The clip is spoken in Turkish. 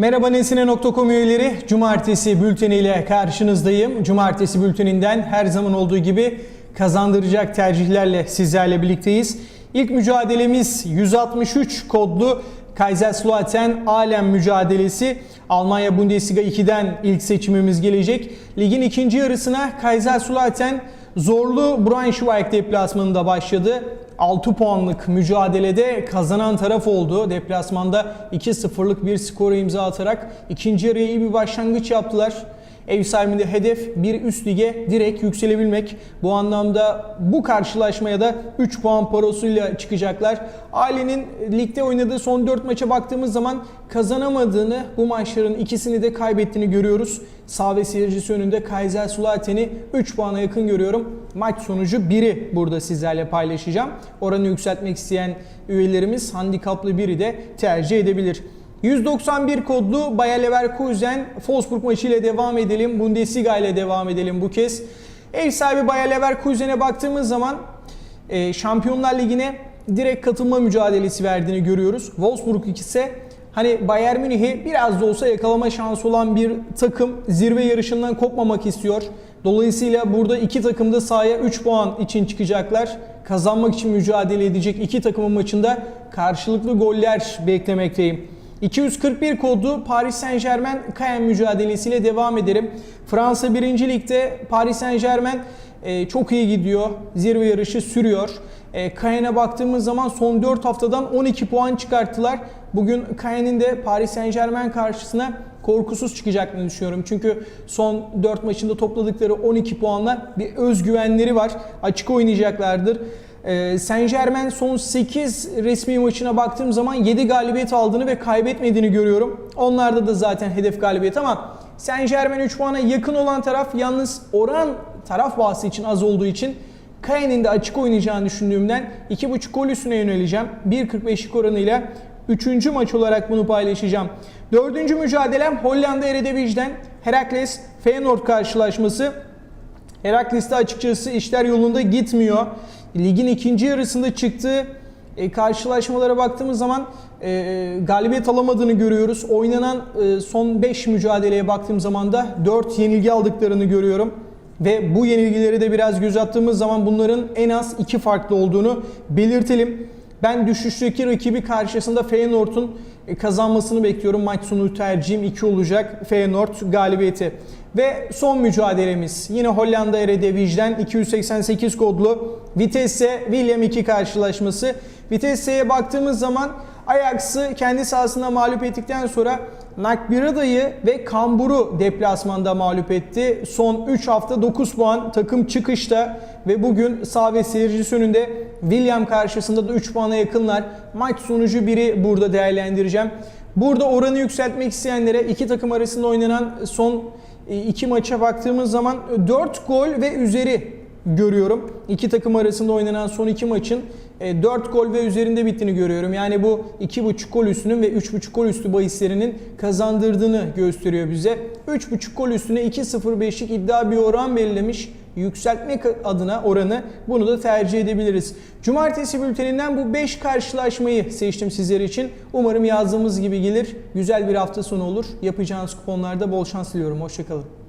Merhaba Nesine.com üyeleri. Cumartesi bülteniyle karşınızdayım. Cumartesi bülteninden her zaman olduğu gibi kazandıracak tercihlerle sizlerle birlikteyiz. İlk mücadelemiz 163 kodlu Kaiserslautern Alem mücadelesi. Almanya Bundesliga 2'den ilk seçimimiz gelecek. Ligin ikinci yarısına Kaiserslautern zorlu Braunschweig deplasmanında başladı. 6 puanlık mücadelede kazanan taraf oldu. Deplasmanda 2-0'lık bir skora imza atarak ikinci yarıya iyi bir başlangıç yaptılar. Ev sahibinde hedef bir üst lige direkt yükselebilmek. Bu anlamda bu karşılaşmaya da 3 puan parasıyla çıkacaklar. Ailenin ligde oynadığı son 4 maça baktığımız zaman kazanamadığını, bu maçların ikisini de kaybettiğini görüyoruz. Sağ ve seyircisi önünde Kaiserslautern'i 3 puana yakın görüyorum. Maç sonucu 1'i burada sizlerle paylaşacağım. Oranı yükseltmek isteyen üyelerimiz handikaplı biri de tercih edebilir. 191 kodlu Bayer Leverkusen Wolfsburg maçı ile devam edelim. Bundesliga ile devam edelim bu kez. Ev sahibi Bayer Leverkusen'e baktığımız zaman e, Şampiyonlar Ligi'ne direkt katılma mücadelesi verdiğini görüyoruz. Wolfsburg ise hani Bayern Münih'i biraz da olsa yakalama şansı olan bir takım zirve yarışından kopmamak istiyor. Dolayısıyla burada iki takım da sahaya 3 puan için çıkacaklar. Kazanmak için mücadele edecek iki takımın maçında karşılıklı goller beklemekteyim. 241 kodlu Paris Saint Germain Caen mücadelesiyle devam ederim. Fransa 1. Lig'de Paris Saint Germain e, çok iyi gidiyor. Zirve yarışı sürüyor. E, Caen'e baktığımız zaman son 4 haftadan 12 puan çıkarttılar. Bugün Caen'in de Paris Saint Germain karşısına korkusuz çıkacaklarını düşünüyorum. Çünkü son 4 maçında topladıkları 12 puanla bir özgüvenleri var. Açık oynayacaklardır. Ee, Saint Germain son 8 resmi maçına baktığım zaman 7 galibiyet aldığını ve kaybetmediğini görüyorum. Onlarda da zaten hedef galibiyet ama Saint Germain 3 puana yakın olan taraf yalnız oran taraf bahsi için az olduğu için Caen'in de açık oynayacağını düşündüğümden 2.5 gol üstüne yöneleceğim. 1.45'lik oranıyla 3. maç olarak bunu paylaşacağım. Dördüncü mücadelem Hollanda Eredivisie'den Herakles Feyenoord karşılaşması. Herakles'te açıkçası işler yolunda gitmiyor. Ligin ikinci yarısında çıktığı e, karşılaşmalara baktığımız zaman e, galibiyet alamadığını görüyoruz. Oynanan e, son 5 mücadeleye baktığım zaman da 4 yenilgi aldıklarını görüyorum. Ve bu yenilgileri de biraz göz attığımız zaman bunların en az 2 farklı olduğunu belirtelim. Ben düşüşteki rakibi karşısında Feyenoord'un e, kazanmasını bekliyorum. Maç sonu tercihim 2 olacak. Feyenoord galibiyeti. Ve son mücadelemiz yine Hollanda Eredivisie'den 288 kodlu Vitesse William 2 karşılaşması. Vitesse'ye baktığımız zaman Ajax'ı kendi sahasında mağlup ettikten sonra Nakbirada'yı ve Kambur'u deplasmanda mağlup etti. Son 3 hafta 9 puan takım çıkışta ve bugün sağ ve seyircisi önünde William karşısında da 3 puana yakınlar. Maç sonucu biri burada değerlendireceğim. Burada oranı yükseltmek isteyenlere iki takım arasında oynanan son iki maça baktığımız zaman 4 gol ve üzeri görüyorum. İki takım arasında oynanan son iki maçın 4 gol ve üzerinde bittiğini görüyorum. Yani bu 2.5 gol üstünün ve 3.5 gol üstü bahislerinin kazandırdığını gösteriyor bize. 3.5 gol üstüne 2.05'lik iddia bir oran belirlemiş. Yükseltmek adına oranı bunu da tercih edebiliriz. Cumartesi bülteninden bu 5 karşılaşmayı seçtim sizler için. Umarım yazdığımız gibi gelir. Güzel bir hafta sonu olur. Yapacağınız kuponlarda bol şans diliyorum. Hoşçakalın.